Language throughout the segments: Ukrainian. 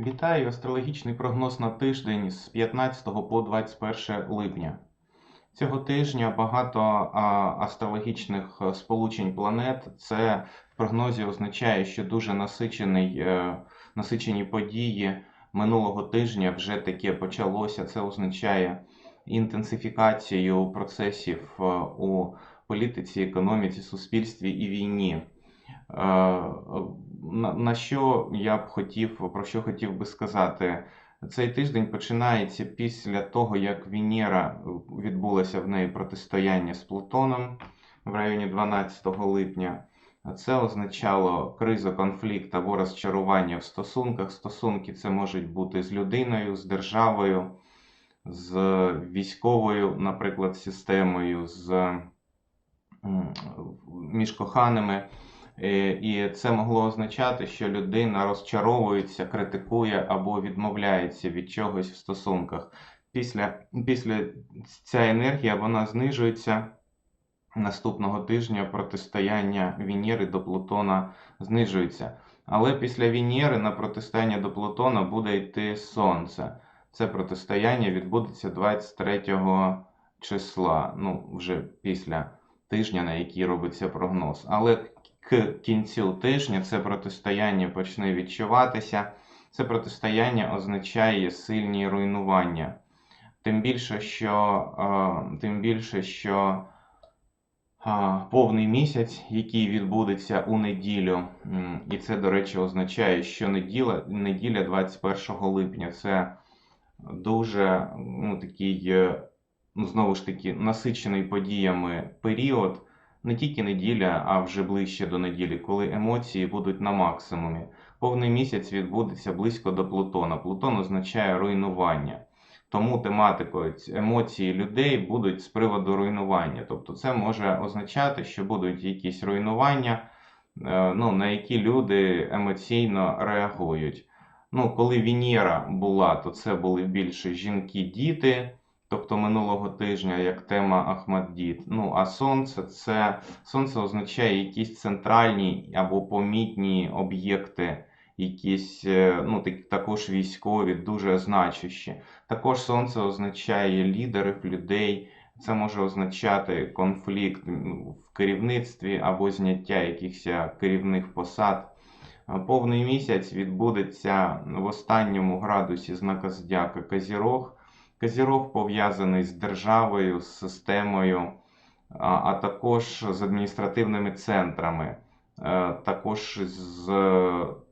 Вітаю! Астрологічний прогноз на тиждень з 15 по 21 липня. Цього тижня багато астрологічних е, сполучень планет. Це в прогнозі означає, що дуже насичений, е, насичені події минулого тижня вже таке почалося. Це означає інтенсифікацію процесів е, у політиці, економіці, суспільстві і війні. Е, На, на що я б хотів, про що хотів би сказати? Цей тиждень починається після того, як Венера відбулося в неї протистояння з Плутоном в районі 12 липня. Це означало кризу, конфлікт або розчарування в стосунках. Стосунки це можуть бути з людиною, з державою, з військовою, наприклад, системою, з між коханими. Е, І це могло означати, що людина розчаровується, критикує або відмовляється від чогось в стосунках. Після, після ця енергія вона знижується. Наступного тижня протистояння Венери до Плутона знижується. Але після Венери на протистояння до Плутона буде йти Сонце. Це протистояння відбудеться 23 числа, ну вже після тижня, на який робиться прогноз. Але к кінцю тижня це протистояння почне відчуватися. Це протистояння означає сильні руйнування. Тим більше, що, е, тим більше, що е, повний місяць, який відбудеться у неділю, і це, до речі, означає, що неділя, неділя 21 липня це дуже ну, такий, е, ну, знову ж таки, насичений подіями період не тільки неділя, а вже ближче до неділі, коли емоції будуть на максимумі. Повний місяць відбудеться близько до Плутона. Плутон означає руйнування. Тому тематикою емоції людей будуть з приводу руйнування. Тобто це може означати, що будуть якісь руйнування, е, ну, на які люди емоційно реагують. Ну, коли Венера була, то це були більше жінки-діти, тобто минулого тижня, як тема Ахмаддіт. Ну, а сонце це сонце означає якісь центральні або помітні об'єкти, якісь е, ну, так- також військові, дуже значущі. Також сонце означає лідерів, людей. Це може означати конфлікт в керівництві або зняття якихось керівних посад. Повний місяць відбудеться в останньому градусі знака Зодіака Казірог. Казірог пов'язаний з державою, з системою, а, також з адміністративними центрами, е, також з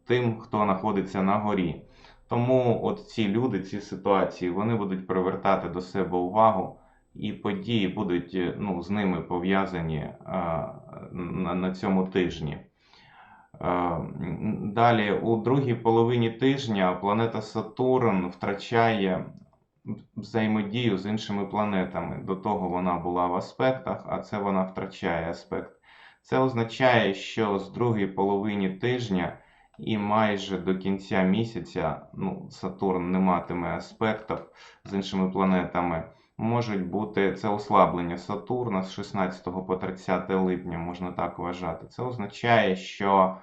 тим, хто знаходиться на горі. Тому от ці люди, ці ситуації, вони будуть привертати до себе увагу, і події будуть е, ну, з ними пов'язані е, на, цьому тижні. Далі, у другій половині тижня планета Сатурн втрачає взаємодію з іншими планетами. До того вона була в аспектах, а це вона втрачає аспект. Це означає, що з другої половини тижня і майже до кінця місяця ну, Сатурн не матиме аспектів з іншими планетами. Можуть бути це ослаблення Сатурна з 16 по 30 липня, можна так вважати. Це означає, що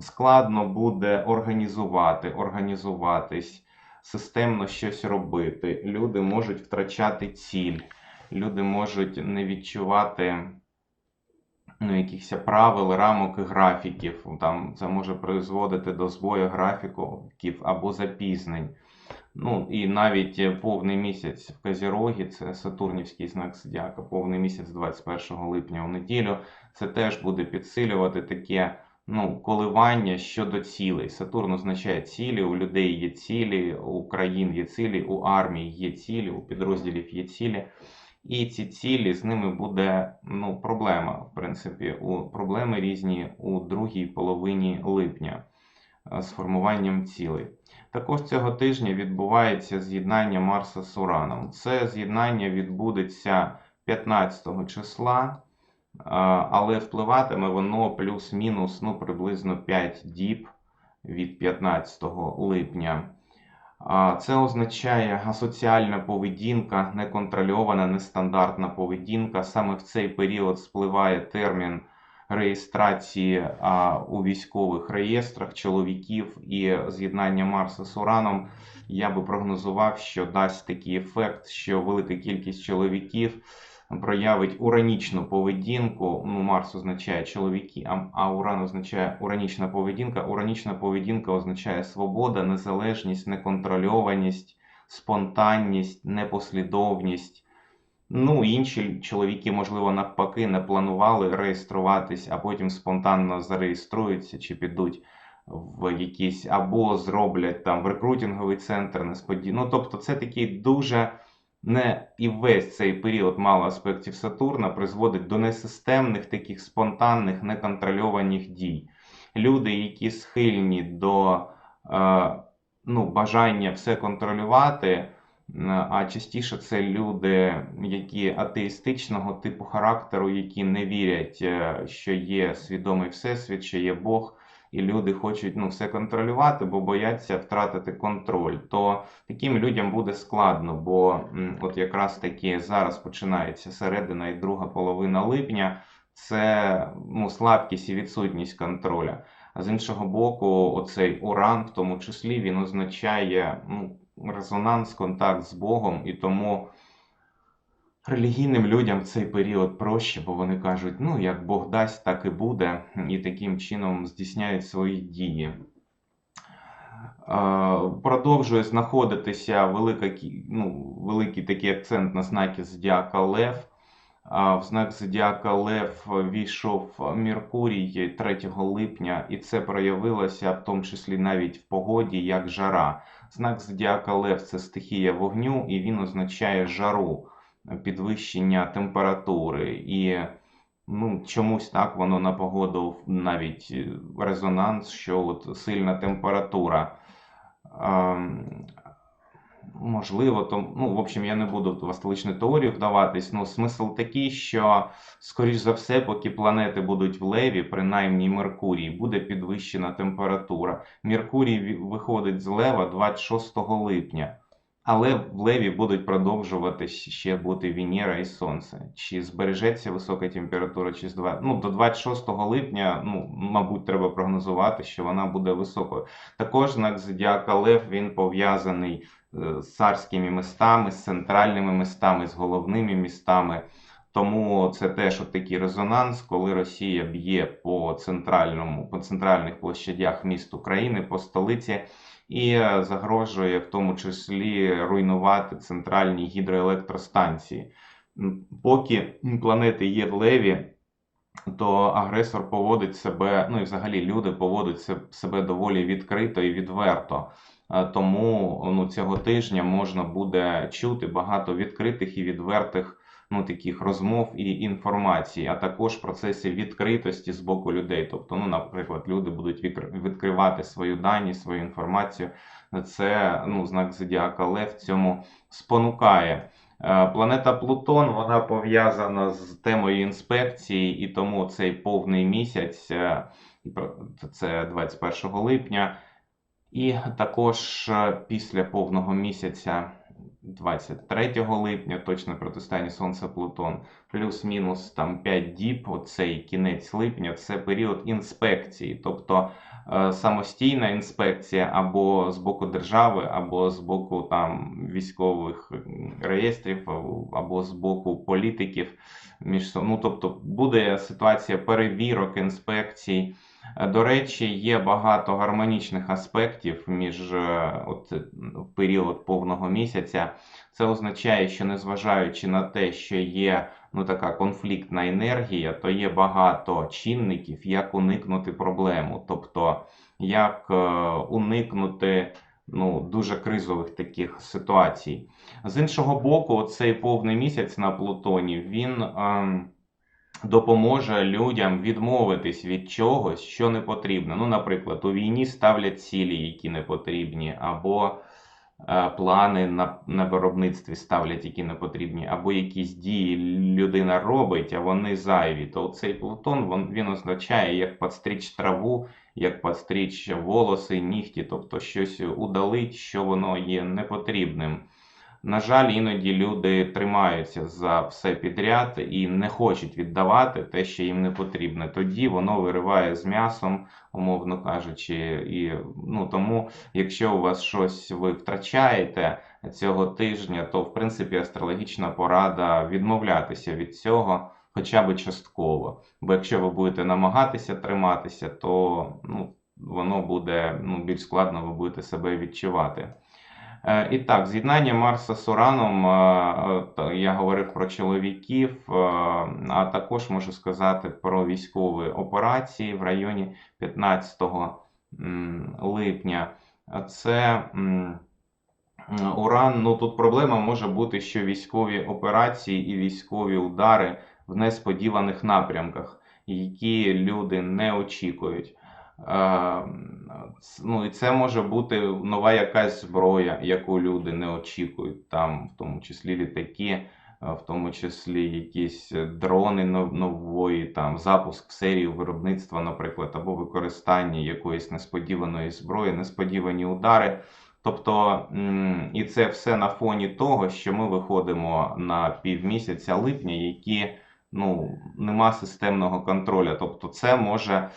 складно буде організувати, організуватись, системно щось робити. Люди можуть втрачати ціль, люди можуть не відчувати ну, якихось правил, рамок і графіків. Там це може призводити до збою графіків або запізнень. Ну і навіть повний місяць в Казірогі, це Сатурнівський знак Зодіака, повний місяць 21 липня у неділю, це теж буде підсилювати таке ну, коливання щодо цілей. Сатурн означає цілі, у людей є цілі, у країн є цілі, у армії є цілі, у підрозділів є цілі. І ці цілі з ними буде ну, проблема. В принципі, у проблеми різні у другій половині липня е, з формуванням цілей. Також цього тижня відбувається з'єднання Марса з Ураном. Це з'єднання відбудеться 15 числа, але впливатиме воно плюс-мінус ну, приблизно 5 діб від 15 липня. Це означає асоціальна поведінка, неконтрольована, нестандартна поведінка. Саме в цей період спливає термін реєстрації у військових реєстрах чоловіків і з'єднання Марса з Ураном, я би прогнозував, що дасть такий ефект, що велика кількість чоловіків проявить уранічну поведінку. Ну, Марс означає чоловіки, а, Уран означає уранічна поведінка. Уранічна поведінка означає свобода, незалежність, неконтрольованість, спонтанність, непослідовність. Ну, інші чоловіки, можливо, навпаки, не планували реєструватись, а потім спонтанно зареєструються чи підуть в якийсь або зроблять там в рекрутинговий центр несподівано. Ну, тобто, це такий дуже не і весь цей період мало аспектів Сатурна призводить до несистемних, таких спонтанних, неконтрольованих дій. Люди, які схильні до е, ну, бажання все контролювати. А частіше це люди, які атеїстичного типу характеру, які не вірять, е, що є свідомий всесвіт, що є Бог, і люди хочуть ну, все контролювати, бо бояться втратити контроль. То таким людям буде складно, бо от якраз таки зараз починається середина і друга половина липня. Це ну, слабкість і відсутність контроля. А з іншого боку, оцей уран, в тому числі, він означає ну, резонанс, контакт з Богом, і тому релігійним людям цей період проще, бо вони кажуть, ну, як Бог дасть, так і буде, і таким чином здійсняють свої дії. Продовжує знаходитися велика, ну, великий такий акцент на знаки Зодіака Лев. В знак Зодіака Лев війшов Меркурій 3 липня, і це проявилося в тому числі навіть в погоді як жара. Знак Зодіака Лев це стихія вогню, і він означає жару, підвищення температури. І ну, чомусь так воно на погоду навіть резонанс, що от сильна температура. Можливо, то, ну, в общем, я не буду в астеличну теорію вдаватись. Ну, смисл такий, що, скоріш за все, поки планети будуть в леві, принаймні Меркурій, буде підвищена температура. Меркурій виходить з лева 26 липня. Але в леві будуть продовжувати ще бути Венера і Сонце. Чи збережеться висока температура, чи з 2... ну, до 26 липня, ну, мабуть, треба прогнозувати, що вона буде високою. Також знак Зодіака Лев він пов'язаний Е, з царськими містами, з центральними містами, з головними містами. Тому це теж от такий резонанс, коли Росія б'є по центральному, по центральних площадях міст України, по столиці і загрожує в тому числі руйнувати центральні гідроелектростанції. Поки планети є в леві, то агресор поводить себе, ну і взагалі люди поводять себе доволі відкрито і відверто. Тому ну, цього тижня можна буде чути багато відкритих і відвертих ну, таких розмов і інформації, а також процесів відкритості з боку людей. Тобто, ну, наприклад, люди будуть відкривати свою дані, свою інформацію. Це ну, знак Зодіака Лев цьому спонукає. Е, планета Плутон вона пов'язана з темою інспекції, і тому цей повний місяць, е, це 21 липня. І також е, після повного місяця, 23 липня, точно протистояння Сонця Плутон, плюс-мінус там 5 діб, оцей кінець липня, це період інспекції, тобто е, самостійна інспекція або з боку держави, або з боку там військових реєстрів, або з боку політиків. Між ну, тобто буде ситуація перевірок інспекцій. Е, до речі, є багато гармонічних аспектів між е, от, період повного місяця. Це означає, що незважаючи на те, що є ну, така конфліктна енергія, то є багато чинників, як уникнути проблему. Тобто, як е, уникнути ну, дуже кризових таких ситуацій. З іншого боку, цей повний місяць на Плутоні, він. Е, допоможе людям відмовитись від чогось, що не потрібно. Ну, наприклад, у війні ставлять цілі, які не потрібні, або е, плани на на виробництві ставлять, які не потрібні, або якісь дії людина робить, а вони зайві. То цей Плутон він, означає, як подстріч траву, як подстріч волоси, нігті, тобто щось удалить, що воно є непотрібним. На жаль, іноді люди тримаються за все підряд і не хочуть віддавати те, що їм не потрібно. Тоді воно вириває з м'ясом, умовно кажучи. І ну тому, якщо у вас щось ви втрачаєте цього тижня, то в принципі астрологічна порада відмовлятися від цього. Хоча б частково. Бо якщо ви будете намагатися триматися, то ну, воно буде ну, більш складно, ви будете себе відчувати. Е, І так, з'єднання Марса з Ураном, е, е, я говорив про чоловіків, а також можу сказати про військові операції в районі 15 липня. Це Уран, ну тут проблема може бути, що військові операції і військові удари в несподіваних напрямках, які люди не очікують. Е, Ну, і це може бути нова якась зброя, яку люди не очікують, там, в тому числі літаки, е, в тому числі якісь дрони нової, там, запуск серію виробництва, наприклад, або використання якоїсь несподіваної зброї, несподівані удари. Тобто, і це все на фоні того, що ми виходимо на півмісяця липня, які ну, нема системного контролю. Тобто, це може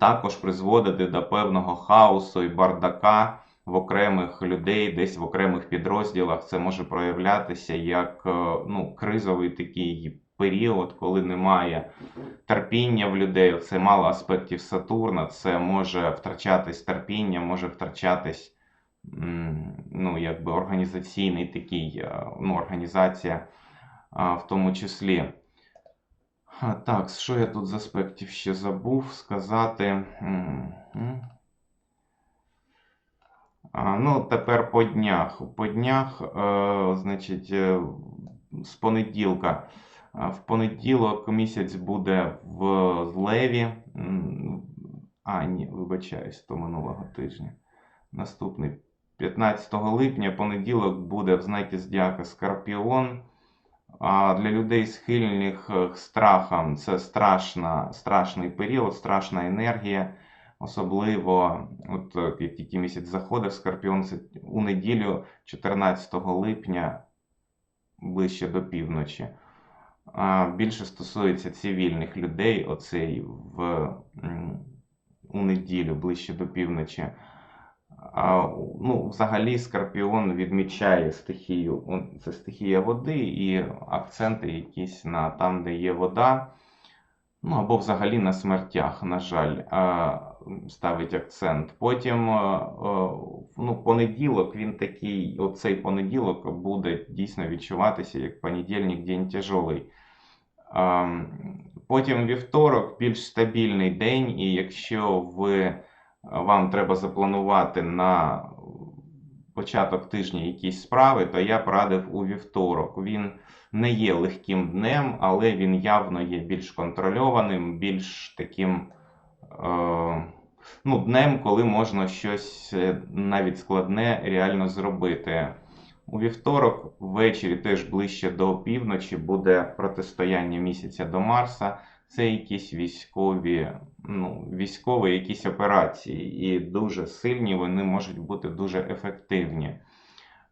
також призводити до певного хаосу і бардака в окремих людей, десь в окремих підрозділах. Це може проявлятися як е, ну, кризовий такий період, коли немає терпіння в людей. Це мало аспектів Сатурна, це може втрачатись терпіння, може втрачатись ну, якби організаційний такий, е, ну, організація в тому числі. Так, що я тут з аспектів ще забув сказати? Ну, тепер по днях. По днях, е, значить, е, з понеділка. В понеділок місяць буде в Леві. А, ні, вибачаюсь, то минулого тижня. Наступний 15 липня, понеділок буде в знакі Зодіака Скорпіон. А для людей схильних е, к страхам це страшна, страшний період, страшна енергія. Особливо, от е, як тільки місяць заходив, Скорпіон це у неділю, 14 липня, ближче до півночі. Більше стосується цивільних людей, оцей в, у неділю, ближче до півночі. А, ну, взагалі, Скорпіон відмічає стихію, це стихія води і акценти якісь на там, де є вода. Ну, або взагалі на смертях, на жаль, ставить акцент. Потім ну, понеділок, він такий, оцей понеділок буде дійсно відчуватися як понедільник, день тяжелий. А, Потім вівторок більш стабільний день, і якщо ви, вам треба запланувати на початок тижня якісь справи, то я б радив у вівторок. Він не є легким днем, але він явно є більш контрольованим, більш таким е, ну, днем, коли можна щось е, навіть складне реально зробити. У вівторок ввечері, теж ближче до півночі, буде протистояння місяця до Марса. Це якісь військові, ну, військові якісь операції, і дуже сильні вони можуть бути дуже ефективні.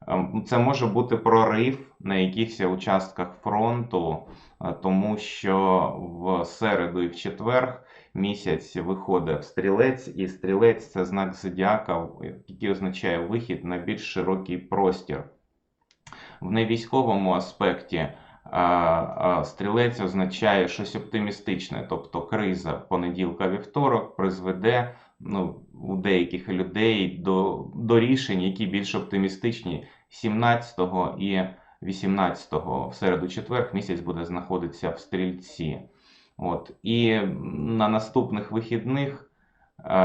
Ем, Це може бути прорив на якихось участках фронту, е, тому що в середу і в четвер місяць виходить стрілець, і стрілець це знак зодіака, який означає вихід на більш широкий простір. В невійськовому аспекті стрілець означає щось оптимістичне, тобто криза понеділка-вівторок призведе ну, у деяких людей до, до рішень, які більш оптимістичні 17 і 18 в середу четвер місяць буде знаходитися в стрільці. От. І на наступних вихідних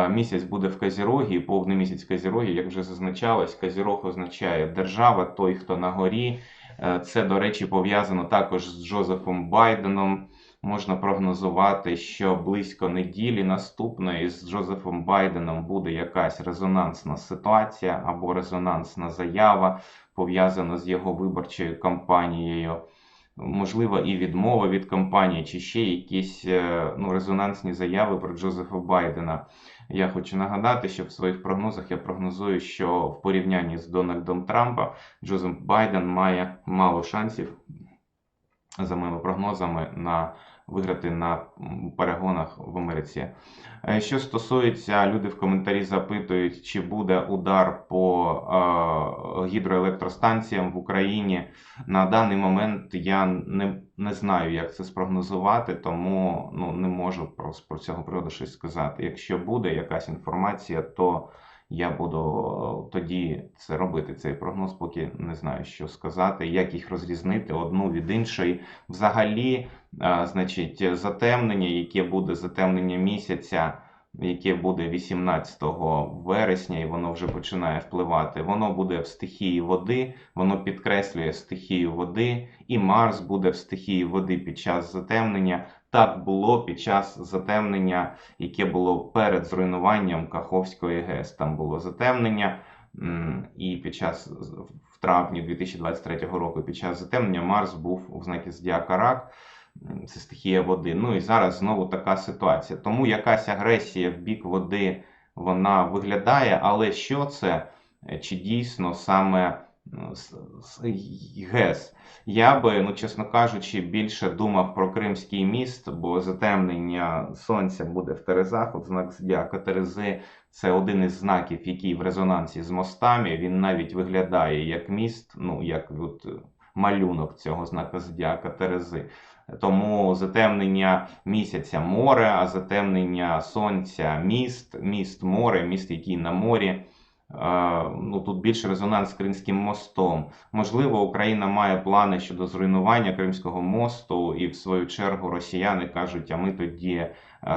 місяць буде в Казірогі, повний місяць Казірогі, як вже зазначалось, Казірог означає держава, той, хто на горі. Е, Це, до речі, пов'язано також з Джозефом Байденом. Можна прогнозувати, що близько неділі наступної з Джозефом Байденом буде якась резонансна ситуація або резонансна заява, пов'язана з його виборчою кампанією. Можливо, і відмова від компанії, чи ще якісь е, ну, резонансні заяви про Джозефа Байдена. Я хочу нагадати, що в своїх прогнозах я прогнозую, що в порівнянні з Дональдом Трампом Джозеф Байден має мало шансів, за моїми прогнозами, на виграти на перегонах в Америці. Е, Що стосується, люди в коментарі запитують, чи буде удар по е, гідроелектростанціям в Україні. На даний момент я не, не знаю, як це спрогнозувати, тому ну, не можу про, про цього приводу щось сказати. Якщо буде якась інформація, то я буду тоді це робити, цей прогноз, поки не знаю, що сказати, як їх розрізнити одну від іншої. Взагалі, значить, затемнення, яке буде затемнення місяця, яке буде 18 вересня, і воно вже починає впливати. Воно буде в стихії води, воно підкреслює стихію води, і Марс буде в стихії води під час затемнення. Так було під час затемнення, яке було перед зруйнуванням Каховської ГЕС. Там було затемнення, і під час в травні 2023 року, під час затемнення Марс був у знакі Зодіака Рак. Це стихія води. Ну і зараз знову така ситуація. Тому якась агресія в бік води вона виглядає, але що це? Чи дійсно саме ГЕС? Я би, ну чесно кажучи, більше думав про Кримський міст, бо затемнення сонця буде в Терезах. От знак зодіака Терези це один із знаків, який в резонансі з мостами. Він навіть виглядає як міст, ну як от, е, малюнок цього знака зодіака Терези. Тому затемнення місяця море, а затемнення сонця міст, міст море, міст, який на морі. Е, Ну, тут більше резонанс з Кримським мостом. Можливо, Україна має плани щодо зруйнування Кримського мосту, і в свою чергу росіяни кажуть, а ми тоді,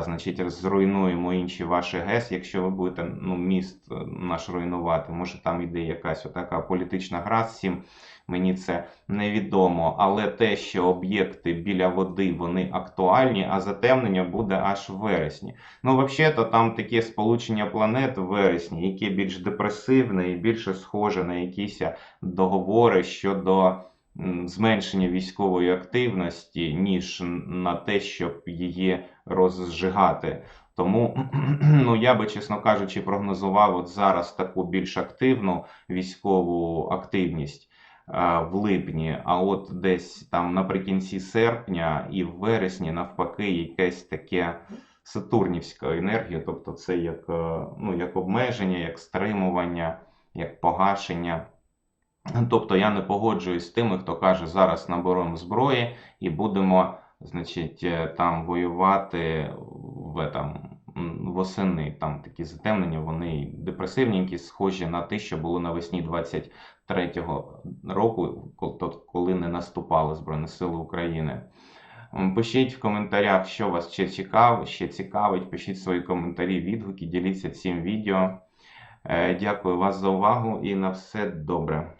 значить, зруйнуємо інші ваші ГЕС, якщо ви будете ну, міст е, наш руйнувати. Може, там іде якась отака політична гра з цим. Мені це невідомо, але те, що об'єкти біля води вони актуальні, а затемнення буде аж в вересні. Ну, взагалі-то там таке сполучення планет в вересні, яке більш депресивне і більше схоже на якісь договори щодо зменшення військової активності, ніж на те, щоб її розжигати. Тому ну, я би, чесно кажучи, прогнозував от зараз таку більш активну військову активність в липні, а от десь там наприкінці серпня і в вересні, навпаки, якесь таке сатурнівська енергія, тобто це як, е, ну, як обмеження, як стримування, як погашення. Тобто я не погоджуюсь з тими, хто каже, зараз наберемо зброї і будемо, значить, е, там воювати в там, м, восени. Там такі затемнення, вони депресивненькі, схожі на те, що було навесні 23-го року, коли не наступали Збройні Сили України. Пишіть в коментарях, що вас ще цікавить, ще цікавить. Пишіть свої коментарі, відгуки, діліться цим відео. Е, Дякую вас за увагу і на все добре.